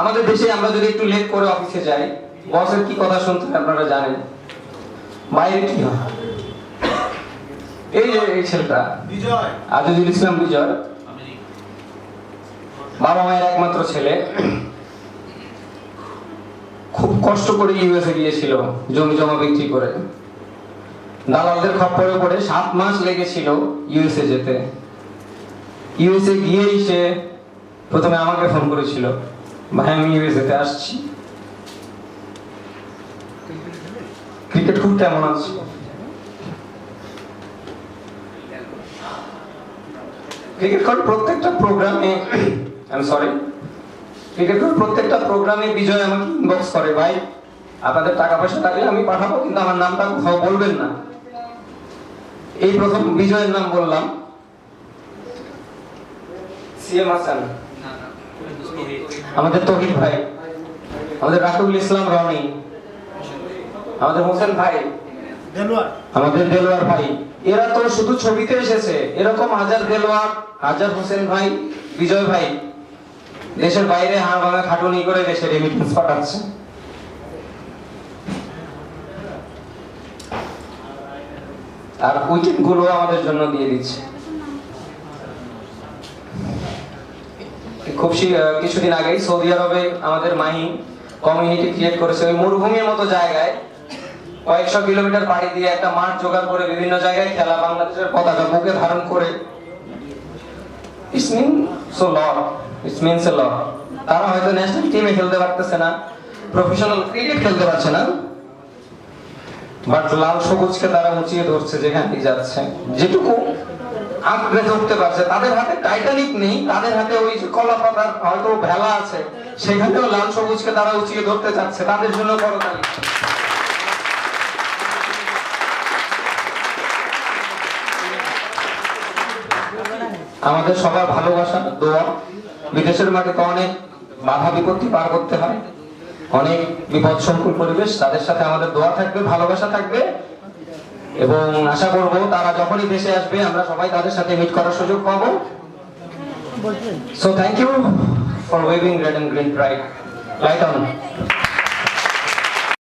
আমাদের দেশে আমরা যদি একটু লেট করে অফিসে যাই বসের কি কথা শুনতে আপনারা জানেন? বাইরে কি হয়? এই যে এই ছেলেটা। বিজয়। আজিজুল ইসলাম বিজয়। বাবা মায়ের একমাত্র ছেলে। খুব কষ্ট করে ইউএসএ গিয়েছিল জমি জমা বিক্রি করে। দালালদের খপ্পরে পড়ে সাত মাস লেগেছিল ইউএসএ যেতে। ইউএসএ গিয়েই সে প্রথমে আমাকে ফোন করেছিল। ভাই আমি ইউএসএ তে আসছি ক্রিকেট খুব কেমন আছে ক্রিকেট কোর্ট প্রত্যেকটা প্রোগ্রামে আমি সরি ক্রিকেট কোর্ট প্রত্যেকটা প্রোগ্রামে বিজয় আমাকে ইনবক্স করে, ভাই। আপনাদের টাকা পয়সা থাকলে আমি পাঠাবো, কিন্তু আমার নামটা কোথাও বলবেন না। এই প্রথম বিজয়ের নাম বললাম। সিএম হাসান। আমাদের তহিদ ভাই আমাদের রাকিবুল ইসলাম রনি আমাদের হোসেন ভাই আমাদের দেলোয়ার ভাই এরা তো শুধু ছবিতে এসেছে এরকম হাজার দেলোয়ার হাজার হোসেন ভাই বিজয় ভাই দেশের বাইরে হাড় ভাঙা খাটুনি করে দেশে রেমিটেন্স পাঠাচ্ছে। আর উইকেটগুলো আমাদের জন্য দিয়ে দিচ্ছে। খুব কিছুদিন আগেই সৌদি আরবে আমাদের মাহি কমিউনিটি ক্রিয়েট করেছে। ওই মরুভূমির মতো জায়গায় কয়েকশো কিলোমিটার পাড়ি দিয়ে একটা মাঠ জোগাড় করে বিভিন্ন জায়গায় খেলা বাংলাদেশের পতাকা বুকে ধারণ করে। তারা হয়তো ন্যাশনাল টিমে খেলতে পারতেছে না প্রফেশনাল ক্রিকেট খেলতে পারছে না বাট লাল সবুজকে তারা উঁচিয়ে ধরছে যেখানে যাচ্ছে। যেটুকু আঁকড়ে ধরতে পারছে। তাদের হাতে টাইটানিক নেই, তাদের হাতে ওই কলা পাতার হয়তো ভেলা আছে। সেখানেও লাল সবুজকে তারা উঁচিয়ে ধরতে চাচ্ছে। তাদের জন্য করতালি আমাদের সবার ভালোবাসা, দোয়া। বিদেশের মাটিতে অনেক বাধা বিপত্তি পার করতে হয়। অনেক বিপদ সংকুল পরিবেশ, তাদের সাথে আমাদের দোয়া থাকবে, ভালোবাসা থাকবে। এবং আশা করব তারা যখনই দেশে আসবে, আমরা সবাই তাদের সাথে মিট করার সুযোগ পাবো। So thank you for waving red and green pride light on